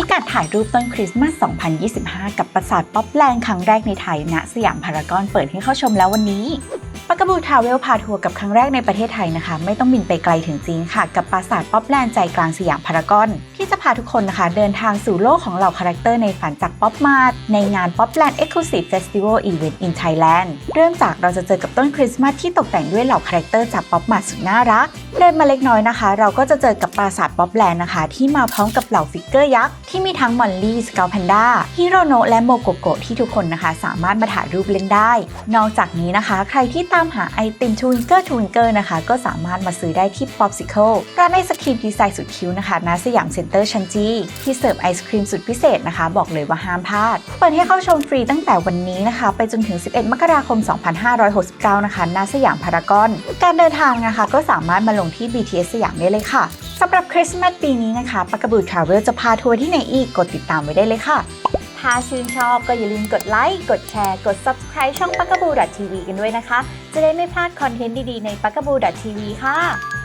พิกัดถ่ายรูปต้นคริสต์มาส 2025 กับปราสาทป๊อปแลนด์ครั้งแรกในไทย ณ สยามพารากอนเปิดให้เข้าชมแล้ววันนี้ปากกบูทาวเวลพาทัวร์กับครั้งแรกในประเทศไทยนะคะ ไม่ต้องบินไปไกลถึงจีนค่ะ กับปราสาทป๊อปแลนด์ใจกลางสยามพารากอนที่ พาทุกคนนะคะ เดินทางสู่โลกของเหล่าคาแรคเตอร์ในฝันจากป๊อปมาร์ทในงาน Popland Exclusive Festival Event in Thailand เริ่มจากเราจะเจอกับต้นคริสต์มาสที่ตกแต่งด้วยเหล่าคาแรคเตอร์จากป๊อปมาร์ทสุดน่ารัก เดินมาเล็กน้อยนะคะ เราก็จะเจอกับปราสาทป๊อปแลนด์นะคะ ที่มาพร้อมกับเหล่าฟิกเกอร์ยักษ์ที่มีทั้งมอลลี่สกาลแพนด้าฮิโรโนะและโมโกโกะที่ทุกคนนะคะ สามารถมาถ่ายรูปเล่นได้ นอกจากนี้นะคะ ใครที่ตามหาไอติมทวิงเกอร์ทวิงเกอร์นะคะก็สามารถมาซื้อได้ที่ Popsicle ร้านไอศครีมดีไซน์สุดคิ้วนะคะณสยามเซ็นเตอร์ชันจี ที่เสิร์ฟไอศครีมสุดพิเศษนะคะ บอกเลยว่าห้ามพลาด เปิดให้เข้าชมฟรีตั้งแต่วันนี้นะคะ ไปจนถึง 11 มกราคม 2569 นะคะณสยามพารากอน การเดินทางนะคะ ก็สามารถมาลงที่ BTS สยามได้เลยค่ะสำหรับคริสต์มาสปีนี้นะคะปากกบูทราเวลจะพาทัวร์ที่ไหนอีกกดติดตามไว้ได้เลยค่ะถ้าชื่นชอบก็อย่าลืมกดไลค์ กดแชร์ กด subscribe ช่อง p a k a b o o t v กันด้วยนะคะ จะได้ไม่พลาดคอนเทนต์ดีๆ ใน p a k a b o o t v ค่ะ